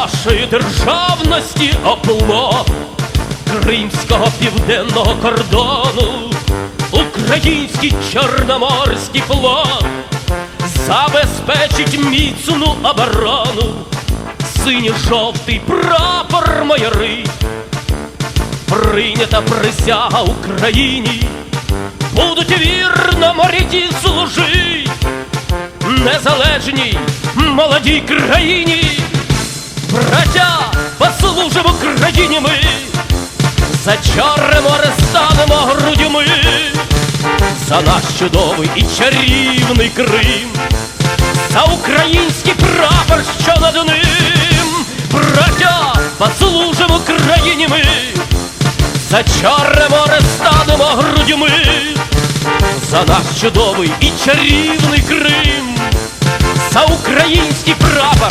нашої державності оплот Кримського південного кордону, Український Чорноморський флот. Забезпечить міцну оборону, синьо-жовтий прапор майорить, прийнята присяга Україні, будуть вірно моряки служить. Незалежній молодій країні. Браття, послужимо країні ми, за чоре море станемо грудьми, за наш чудовий і чарівний Крим, за український прапор, що над ним, браття, послужимо країні ми, за чоре море станемо грудьми, за наш чудовий і чарівний Крим, за український прапор,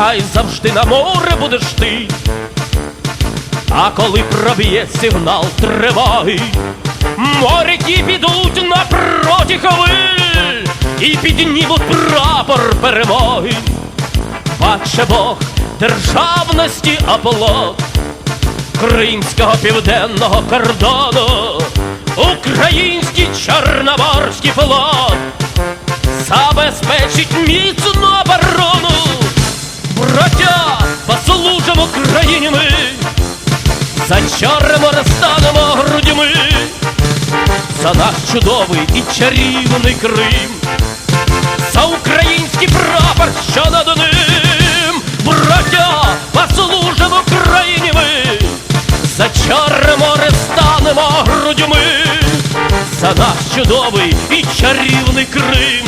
хай завжди на море будеш ти. А коли проб'є сигнал тривоги, моряки підуть напроти хвиль і піднімуть прапор перемоги. Баче Бог державності оплот Кримського південного кордону, Український Чорноморський флот забезпечить міцну за чоремо розстанемо грудьми, за наш чудовий і чарівний Крим, за український прапор, що над ним, браття, послужимо країні ми, за чоре море станемо грудьми, за наш чудовий і чарівний Крим,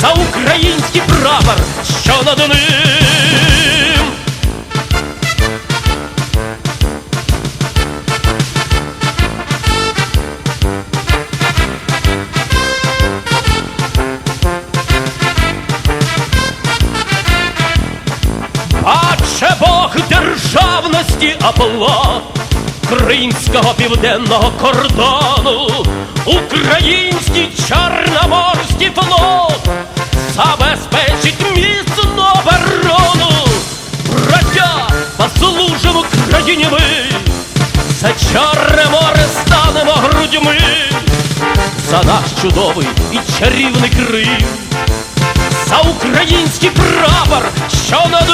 за український прапор, що над ним. Державності оплот Кримського південного кордону, Український Чорноморський флот забезпечить міцну оборону. Браття, послужимо країні ми, за чорне море станемо грудьми, за наш чудовий і чарівний Крим. За український прапор, що над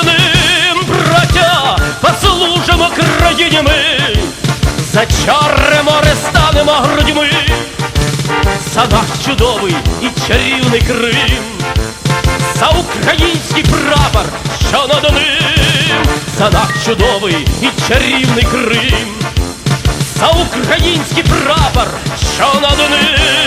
країні ми, за чорне море станемо грудьми, за наш чудовий і чарівний Крим, за український прапор, що над ним, за наш чудовий і чарівний Крим, за український прапор, що над ним.